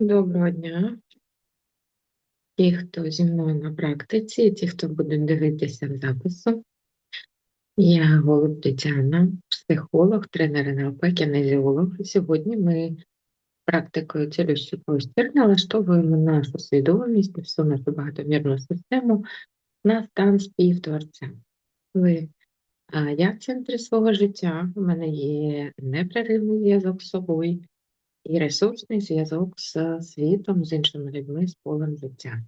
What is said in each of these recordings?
Доброго дня. Ті, хто зі мною на практиці, ті, хто буде дивитися в запису. Я Голуб Тетяна, психолог, тренер НЛП, кінезіолог. Сьогодні ми практикою цілющий простір налаштовуємо нашу свідомість, всю нашу багатомірну систему на стан співтворця. Коли я в центрі свого життя, у мене є непреривний зв'язок з собою і ресурсний зв'язок з світом, з іншими людьми, з полем життя.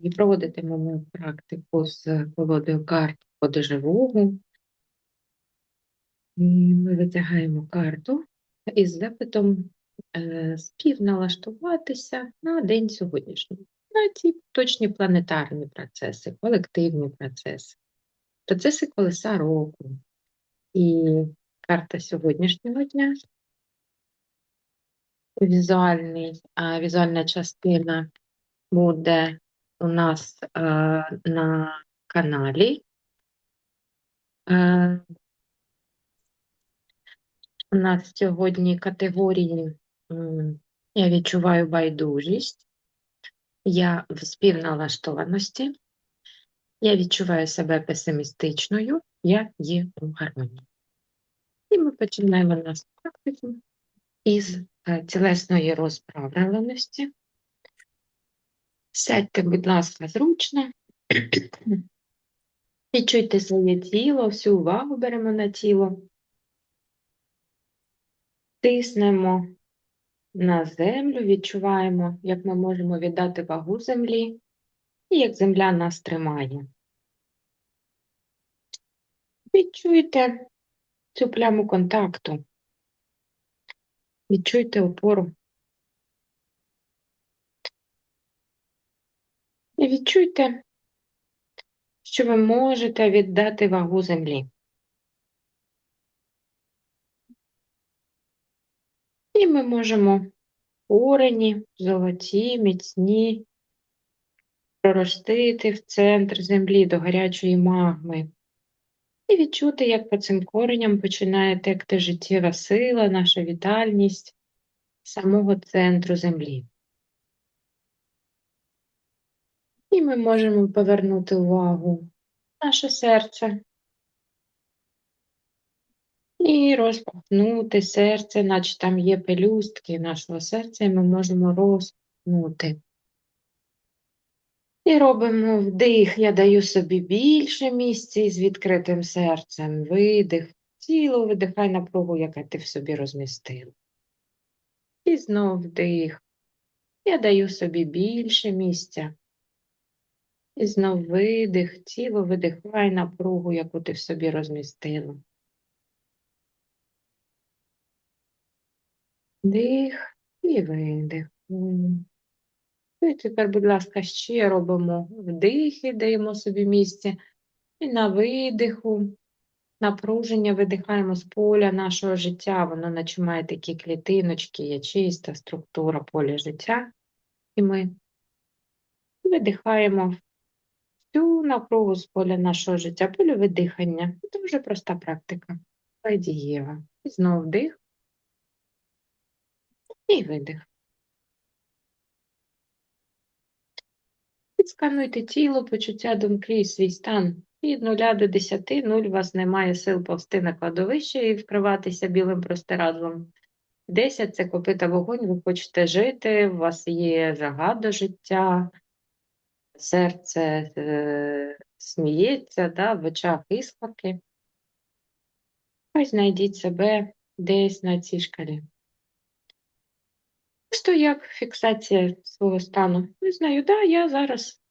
І проводитимемо практику з колодою карт подоживого. І ми витягаємо карту із запитом е, співналаштуватися на день сьогоднішній, на ці точні планетарні процеси, колективні процеси, процеси колеса року. І карта сьогоднішнього дня візуальний, візуальна частина буде у нас на каналі. У нас сьогодні категорії я відчуваю байдужість, я в співналаштованості, я відчуваю себе песимістичною, я є у гармонії. І ми починаємо нашу практику із е, тілесної розправленості. Сядьте, будь ласка, зручно. Відчуйте своє тіло, всю увагу беремо на тіло. Тиснемо на землю, відчуваємо, як ми можемо віддати вагу землі і як земля нас тримає. Відчуйте цю пляму контакту. Відчуйте опору. І відчуйте, що ви можете віддати вагу землі. І ми можемо корені, золоті, міцні, проростити в центр землі до гарячої магми. І відчути, як по цим кореням починає текти життєва сила, наша вітальність самого центру землі. І ми можемо повернути увагу наше серце і розпахнути серце, наче там є пелюстки нашого серця, і ми можемо розпахнути. І робимо вдих, я даю собі більше місця з відкритим серцем, видих, тіло видихай напругу, яке ти в собі розмістила. І знов вдих. Я даю собі більше місця. І знов видих, тіло видихай напругу, яку ти в собі розмістила. Дих і видих. М. І тепер, будь ласка, ще робимо вдихи, даємо собі місце. І на видиху, напруження видихаємо з поля нашого життя. Воно наче має такі клітиночки, є чиста структура поля життя. І ми видихаємо всю напругу з поля нашого життя, польове дихання. Дуже проста практика. Дієва. І знову вдих. І видих. Підскануйте тіло, почуття думки і свій стан. Від 0 до 10, 0 у вас немає сил повсти на кладовище і вкриватися білим простирадлом. 10 це копита вогонь, ви хочете жити, у вас є жага до життя, серце е, сміється, да, в очах іскорки. Ось знайдіть себе десь на цій шкалі. Просто як фіксація свого стану. Не знаю, да, я зараз.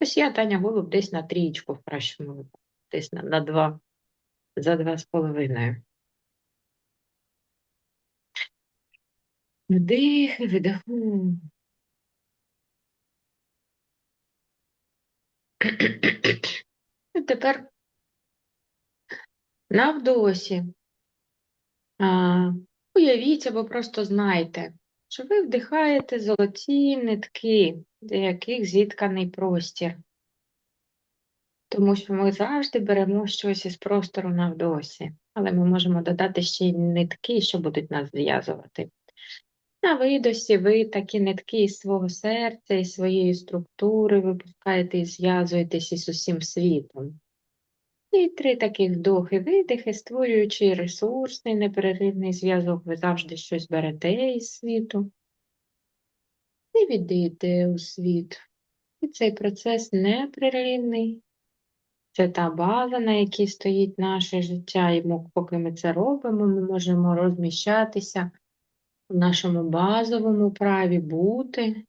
Ось я Таня Голуб десь на трієчку в кращому випадку, десь на, на два, за два з половиною. Вдих, видиху. І тепер на вдосі. А, Уявіть або просто знайте, що ви вдихаєте золоті нитки, для яких зітканий простір. Тому що ми завжди беремо щось із простору навдосі, але ми можемо додати ще й нитки, що будуть нас зв'язувати. На видосі ви такі нитки із свого серця, із своєї структури випускаєте і зв'язуєтесь із усім світом. І три таких вдохи-видихи, створюючи ресурсний, неперервний зв'язок, ви завжди щось берете із світу і віддаєте у світ. І цей процес непреривний. Це та база, на якій стоїть наше життя, і поки ми це робимо, ми можемо розміщатися в нашому базовому праві бути,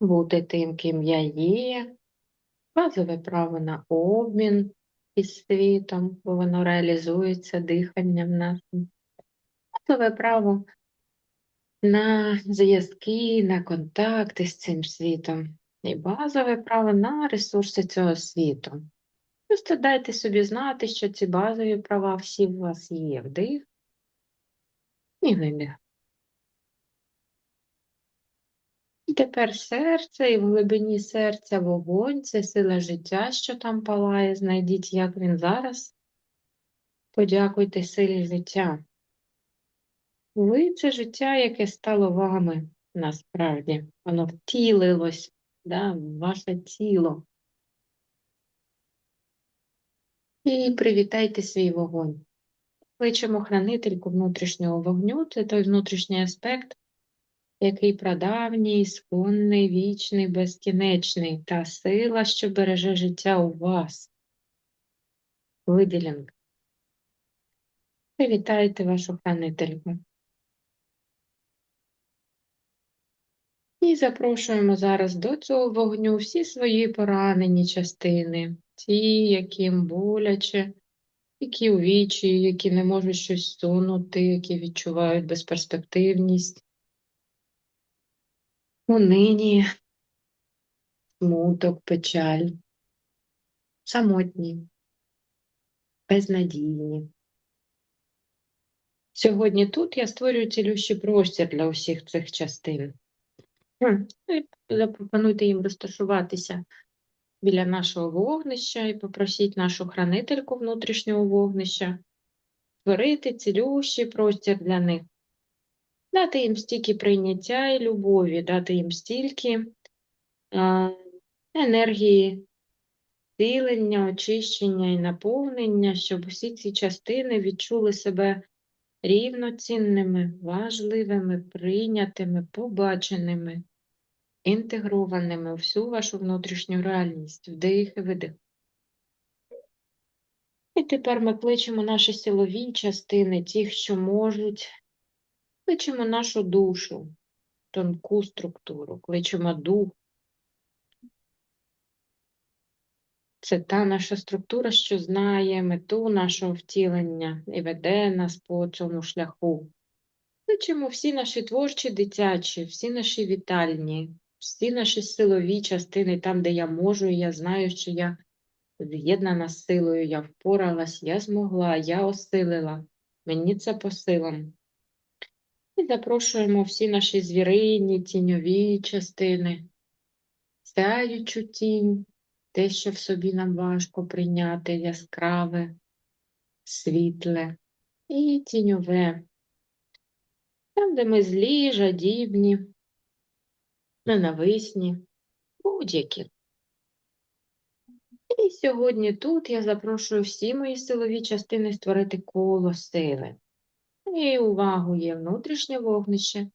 бути тим, ким я є, базове право на обмін із світом, бо воно реалізується диханням нашим. Базове право на зв'язки, на контакти з цим світом. І базове право на ресурси цього світу. Просто дайте собі знати, що ці базові права всі у вас є. Вдих і видих. Тепер серце, і в глибині серця вогонь, це сила життя, що там палає. Знайдіть, як він зараз. Подякуйте силі життя. Ви це життя, яке стало вами насправді. Воно втілилось да, в ваше тіло. І привітайте свій вогонь. Кличемо хранительку внутрішнього вогню, це той внутрішній аспект, який прадавній, ісконний, вічний, безкінечний, та сила, що береже життя у вас. Виділянка. Привітайте вашу хранительку. І запрошуємо зараз до цього вогню всі свої поранені частини, ті, яким боляче, які у вічі, які не можуть щось сунути, які відчувають безперспективність. Унині, смуток, печаль, самотні, безнадійні. Сьогодні тут я створюю цілющий простір для усіх цих частин. Запропонуйте їм розташуватися біля нашого вогнища і попросіть нашу хранительку внутрішнього вогнища створити цілющий простір для них, дати їм стільки прийняття і любові, дати їм стільки енергії, цілення, очищення і наповнення, щоб усі ці частини відчули себе рівноцінними, важливими, прийнятими, побаченими інтегрованими у всю вашу внутрішню реальність, вдих і видих. І тепер ми кличемо наші силові частини, ті, що можуть, кличемо нашу душу, тонку структуру, кличемо дух. Це та наша структура, що знає мету нашого втілення і веде нас по цьому шляху. Кличемо всі наші творчі дитячі, всі наші вітальні, всі наші силові частини, там, де я можу, і я знаю, що я з'єднана з силою, я впоралась, я змогла, я осилила, мені це по силам. І запрошуємо всі наші звірині, тіньові частини, сяючу тінь, те, що в собі нам важко прийняти, яскраве, світле і тіньове. Там, де ми злі, жадібні, ненависні, будь-які. І сьогодні тут я запрошую всі мої силові частини створити коло сили. І увагу є внутрішнє вогнище,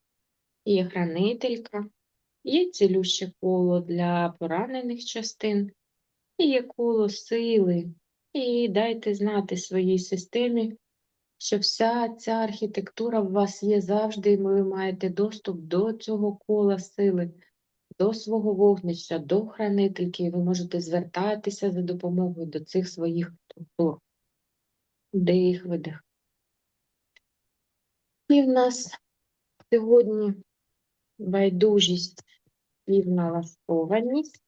є хранителька, є цілюще коло для поранених частин, і є коло сили. І дайте знати своїй системі, що вся ця архітектура в вас є завжди, і ви маєте доступ до цього кола сили, до свого вогнища, до хранительки, і ви можете звертатися за допомогою до цих своїх структур. Дих, видих. І в нас сьогодні байдужість і налаштованість,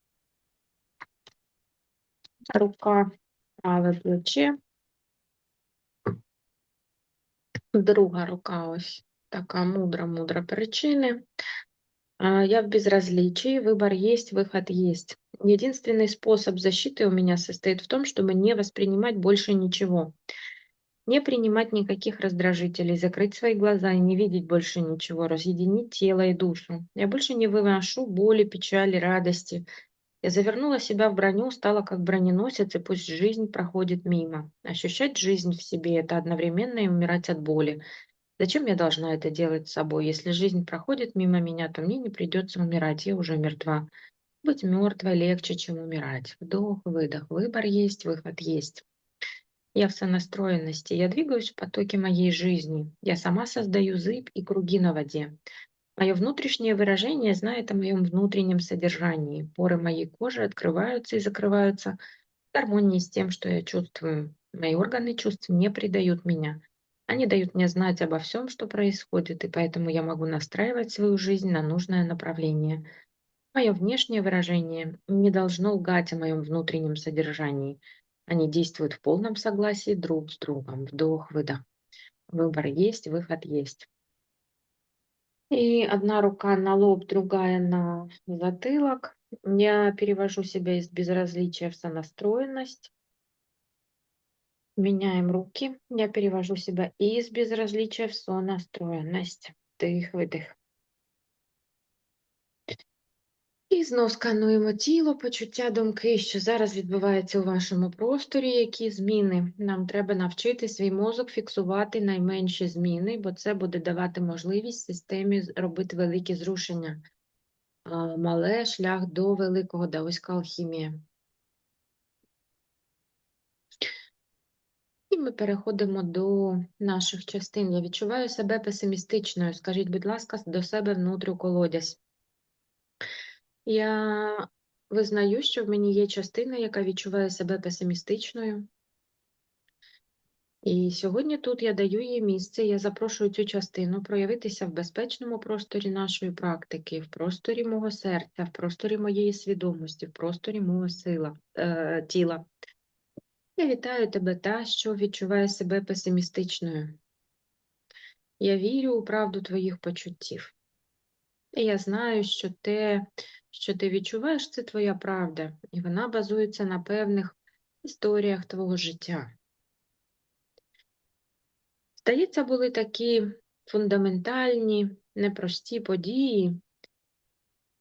рука, праве плече. Друга рука ось така мудра-мудра причини. Я в безразличии, выбор есть, выход есть. Единственный способ защиты у меня состоит в том, чтобы не воспринимать больше ничего. Не принимать никаких раздражителей, закрыть свои глаза и не видеть больше ничего, разъединить тело и душу. Я больше не выношу боли, печали, радости. Я завернула себя в броню, стала как броненосец, и пусть жизнь проходит мимо. Ощущать жизнь в себе – это одновременно и умирать от боли. Зачем я должна это делать с собой? Если жизнь проходит мимо меня, то мне не придется умирать, я уже мертва. Быть мертвой легче, чем умирать. Вдох, выдох, выбор есть, выход есть. Я в сонастроенности, я двигаюсь в потоке моей жизни. Я сама создаю зыбь и круги на воде. Мое внутреннее выражение знает о моем внутреннем содержании. Поры моей кожи открываются и закрываются в гармонии с тем, что я чувствую. Мои органы чувств не предают меня. Они дают мне знать обо всем, что происходит, и поэтому я могу настраивать свою жизнь на нужное направление. Мое внешнее выражение не должно лгать о моем внутреннем содержании. Они действуют в полном согласии друг с другом. Вдох, выдох. Выбор есть, выход есть. И одна рука на лоб, другая на затылок. Я перевожу себя из безразличия в сонастроенность. Меняем руки. Я перевожу себя из безразличия в сонастроенность. Дих, видих. І знов скануємо тіло, почуття думки, що зараз відбувається у вашому просторі, які зміни. Нам треба навчити свій мозок фіксувати найменші зміни, бо це буде давати можливість системі робити великі зрушення. Мале шлях до великого даоська алхімія. І ми переходимо до наших частин. Я відчуваю себе песимістичною. Скажіть, будь ласка, до себе внутрі колодязь. Я визнаю, що в мені є частина, яка відчуває себе песимістичною. І сьогодні тут я даю їй місце, я запрошую цю частину проявитися в безпечному просторі нашої практики, в просторі мого серця, в просторі моєї свідомості, в просторі мого сила, е, тіла. Я вітаю тебе та, що відчуває себе песимістичною. Я вірю у правду твоїх почуттів. І я знаю, що те, що ти відчуваєш, це твоя правда, і вона базується на певних історіях твого життя. Здається, були такі фундаментальні, непрості події,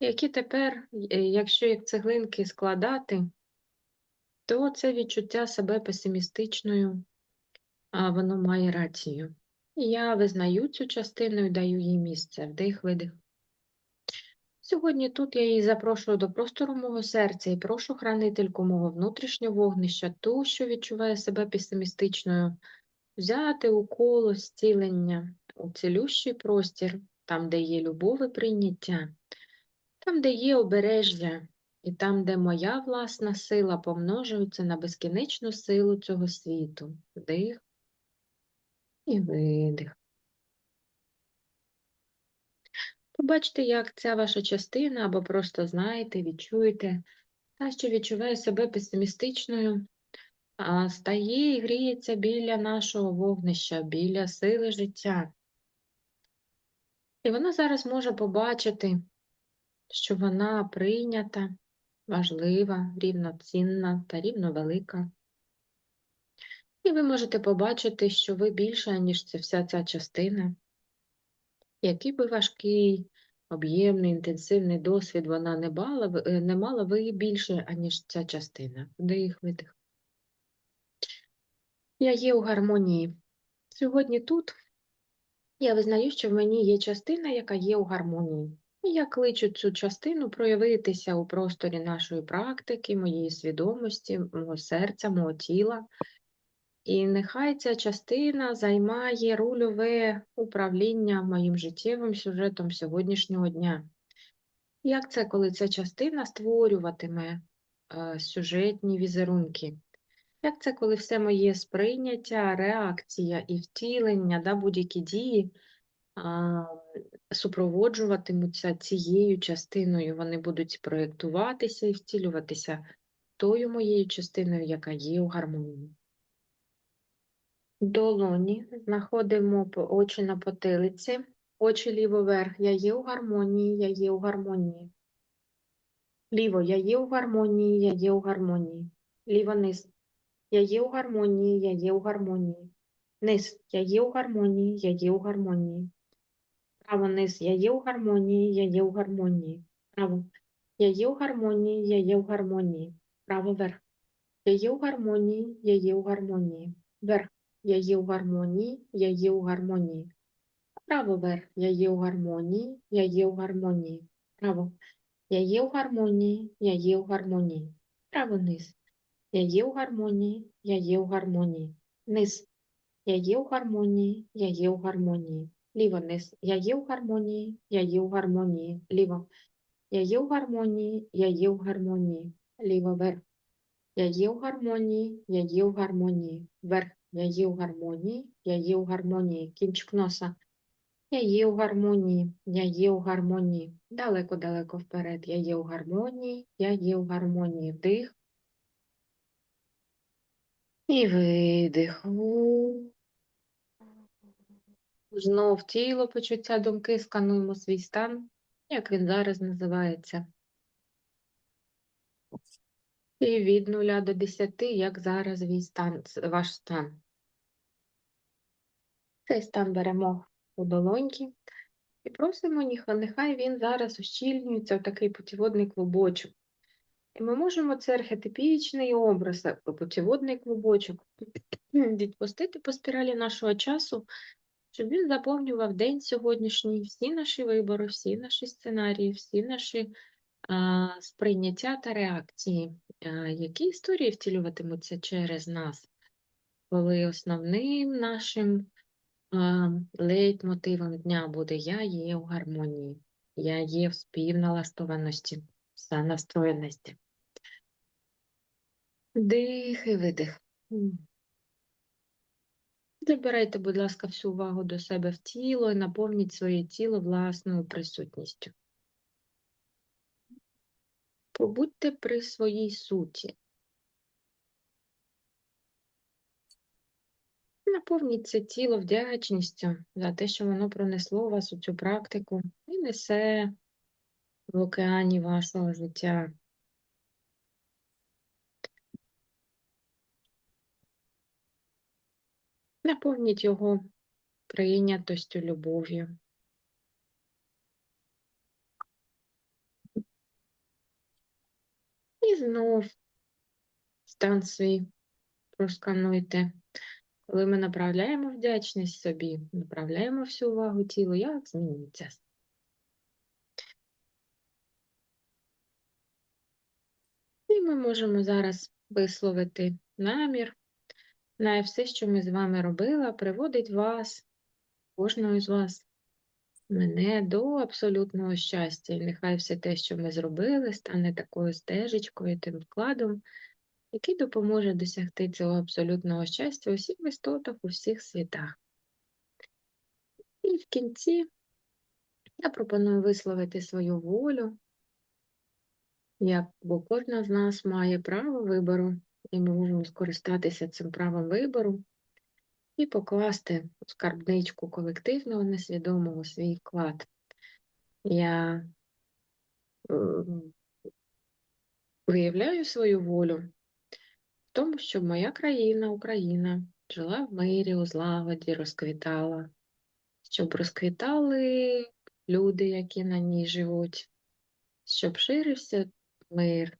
які тепер, е, якщо як цеглинки складати, то це відчуття себе песимістичною, а воно має рацію. І я визнаю цю частину і даю їй місце, вдих, видих. Сьогодні тут я її запрошую до простору мого серця і прошу хранительку мого внутрішнього вогнища, ту, що відчуває себе песимістичною, взяти у коло зцілення, у цілющий простір, там, де є любов і прийняття, там, де є обережжя, і там, де моя власна сила помножується на безкінечну силу цього світу. Вдих і видих. Побачте, як ця ваша частина, або просто знаєте, відчуєте, та, що відчуває себе песимістичною, стає і гріється біля нашого вогнища, біля сили життя. І вона зараз може побачити, що вона прийнята, важлива, рівноцінна та рівновелика. І ви можете побачити, що ви більше, ніж це вся ця частина. Який би важкий, об'ємний, інтенсивний досвід вона не мала, е, не мала, ви більше, аніж ця частина. Вдих, видих. Я є у гармонії. Сьогодні тут я визнаю, що в мені є частина, яка є у гармонії. І я кличу цю частину проявитися у просторі нашої практики, моєї свідомості, мого серця, мого тіла. І нехай ця частина займає рульове управління моїм життєвим сюжетом сьогоднішнього дня. Як це, коли ця частина створюватиме е, сюжетні візерунки? Як це, коли все моє сприйняття, реакція і втілення, да, будь-які дії а, супроводжуватимуться цією частиною, вони будуть проєктуватися і втілюватися тою моєю частиною, яка є у гармонії. Долоні знаходимо очі на потилиці, очі ліво вверх. Я є у гармонії, я є у гармонії. Ліво, я є у гармонії, я є у гармонії. Ліво низ. Я є у гармонії, я є у гармонії. низ, я є у гармонії, я є у гармонії. Право, низ, я є у гармонії, я є у гармонії. Право, я є у гармонії, я є у гармонії. Право, верх. Я є у гармонії, я є у гармонії. Верх. Я є у гармонії, я є у гармонії. Право верх. Я є у гармонії, я є у гармонії. Право. Я є у гармонії, я є у гармонії. Право низ. Я є у гармонії, я є у гармонії. Низ. Я є у гармонії, я є у гармонії. Ліво низ. Я є у гармонії, я є у гармонії. Ліво. Я є у гармонії, я є у гармонії. Ліво вверх. Я є у гармонії, я є у гармонії. Вверх. Я є у гармонії, я є у гармонії. Кінчик носа. Я є у гармонії, я є у гармонії. Далеко-далеко вперед. Я є у гармонії, я є у гармонії. Вдих. І видих. Знов тіло, почуття, думки, скануємо свій стан, як він зараз називається. І від 0 до 10, як зараз ваш стан, ваш стан. Цей стан беремо у долоньки і просимо, нехай він зараз ущільнюється в такий путіводний клубочок. І ми можемо це архетипічний образ, як путіводний клубочок, відпустити по спіралі нашого часу, щоб він заповнював день сьогоднішній, всі наші вибори, всі наші сценарії, всі наші сприйняття та реакції, які історії втілюватимуться через нас, коли основним нашим лейтмотивом дня буде Я є у гармонії, я є в співналаштованості, настроєності. Дих і видих. Забирайте, будь ласка, всю увагу до себе в тіло і наповніть своє тіло власною присутністю. Побудьте при своїй суті. Наповніть це тіло вдячністю за те, що воно пронесло вас у цю практику і несе в океані вашого життя. Наповніть його прийнятостю, любов'ю. І знов стан свій проскануйте. Коли ми направляємо вдячність собі, направляємо всю увагу тілу, як змінюється. І ми можемо зараз висловити намір на все, що ми з вами робили, приводить вас, кожного з вас, мене до абсолютного щастя. І нехай все те, що ми зробили, стане такою стежечкою, тим вкладом, який допоможе досягти цього абсолютного щастя у всіх істотах, у всіх світах. І в кінці я пропоную висловити свою волю, як, бо кожна з нас має право вибору, і ми можемо скористатися цим правом вибору і покласти у скарбничку колективного несвідомого свій вклад. Я виявляю свою волю в тому, щоб моя країна, Україна, жила в мирі, у злагоді, розквітала, щоб розквітали люди, які на ній живуть, щоб ширився мир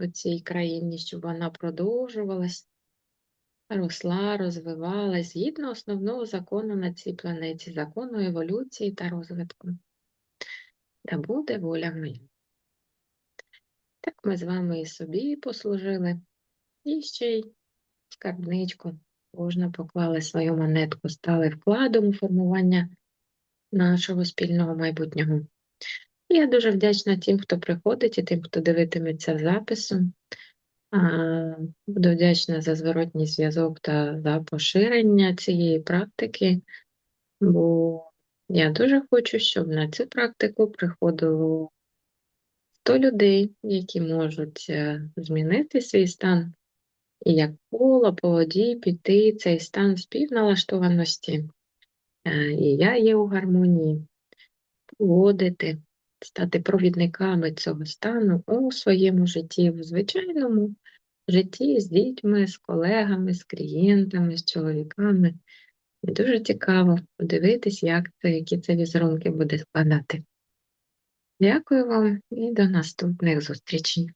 у цій країні, щоб вона продовжувалась, росла, розвивалась згідно основного закону на цій планеті, закону еволюції та розвитку. Та буде воля моя. Так ми з вами і собі послужили, і ще й скарбничку кожна поклали свою монетку, стали вкладом у формування нашого спільного майбутнього. Я дуже вдячна тим, хто приходить, і тим, хто дивитиметься запису. Буду вдячна за зворотній зв'язок та за поширення цієї практики, бо я дуже хочу, щоб на цю практику приходило 100 людей, які можуть е, змінити свій стан і як коло по воді піти цей стан співналаштованості. Е, І я є у гармонії, поводити, стати провідниками цього стану у своєму житті, в звичайному житті з дітьми, з колегами, з клієнтами, з чоловіками, І дуже цікаво подивитись, як це, які це візерунки буде складати. Дякую вам і до наступних зустрічей.